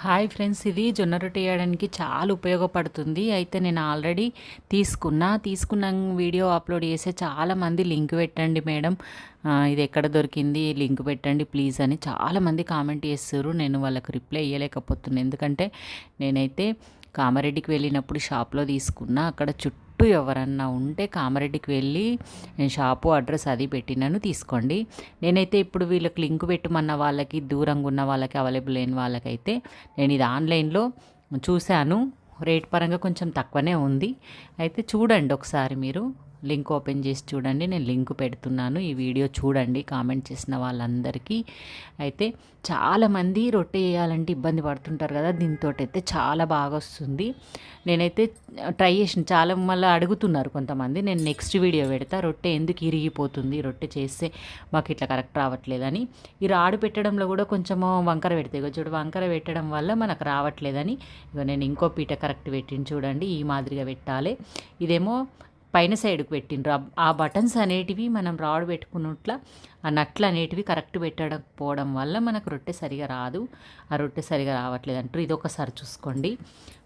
Hi friends ఇది జొన్న రొట్టె వేయడానికి చాలా ఉపయోగపడుతుంది. అయితే నేను ఆల్రెడీ తీసుకున్నా. తీసుకున్న వీడియో అప్లోడ్ చేసే చాలామంది లింక్ పెట్టండి మేడం. ఇది ఎక్కడ దొరికింది? లింక్ పెట్టండి ప్లీజ్ అని చాలామంది కామెంట్ చేస్తారు. నేను వాళ్ళకి రిప్లై ఇవ్వలేకపోతున్నాను ఎందుకంటే నేనైతే కామారెడ్డికి వెళ్ళినప్పుడు షాప్లో తీసుకున్నా. అక్కడ చుట్టూ ఎవరన్నా ఉంటే కామారెడ్డికి వెళ్ళి నేను షాపు అడ్రస్ అది పెట్టినాను తీసుకోండి. నేనైతే ఇప్పుడు వీళ్ళకి లింక్ పెట్టమన్న వాళ్ళకి దూరంగా ఉన్న వాళ్ళకి అవైలబుల్ లేని వాళ్ళకైతే నేను ఇది ఆన్లైన్లో చూశాను. రేట్ పరంగా కొంచెం తక్కువనే ఉంది. అయితే చూడండి ఒకసారి మీరు. లింక్ ఓపెన్ చేసి చూడండి. నేను లింక్ పెడుతున్నాను. ఈ వీడియో చూడండి. కామెంట్ చేసిన వాళ్ళందరికీ. అయితే చాలామంది రొట్టె చేయాలంటే ఇబ్బంది పడుతుంటారు కదా. దీంతో అయితే చాలా బాగా వస్తుంది. నేనైతే ట్రై చేసిన చాలా మళ్ళీ అడుగుతున్నారు కొంతమంది. నేను నెక్స్ట్ వీడియో పెడతా. రొట్టె ఎందుకు ఇరిగిపోతుంది? రొట్టె చేస్తే మాకు ఇట్లా కరెక్ట్ రావట్లేదని. ఈ రాడు పెట్టడంలో కూడా కొంచెము వంకర పెడితే చూడు వంకర పెట్టడం వల్ల మనకు రావట్లేదని. ఇక నేను ఇంకో పీట కరెక్ట్ పెట్టిన చూడండి. ఈ మాదిరిగా పెట్టాలి. ఇదేమో పైన సైడ్కి పెట్టిండ్రు. ఆ- బటన్స్ అనేటివి మనం రాడ్ పెట్టుకున్నట్ల ఆ నట్లు అనేటివి కరెక్ట్ పెట్టకపోవడం వల్ల మనకు రొట్టె సరిగా రాదు. ఆ రొట్టె సరిగా రావట్లేదు అంటారు. ఇది ఒకసారి చూసుకోండి.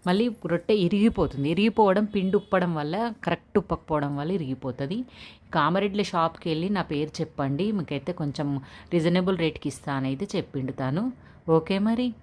మళ్ళీ రొట్టె ఇరిగిపోతుంది. ఇరిగిపోవడం పిండి ఉప్పడం వల్ల కరెక్ట్ ఉప్పకపోవడం వల్ల ఇరిగిపోతుంది. కామారెడ్డి షాప్కి వెళ్ళి నా పేరు చెప్పండి. మీకైతే కొంచెం రీజనబుల్ రేట్కి ఇస్తానైతే చెప్పిండు తాను. ఓకే మరి?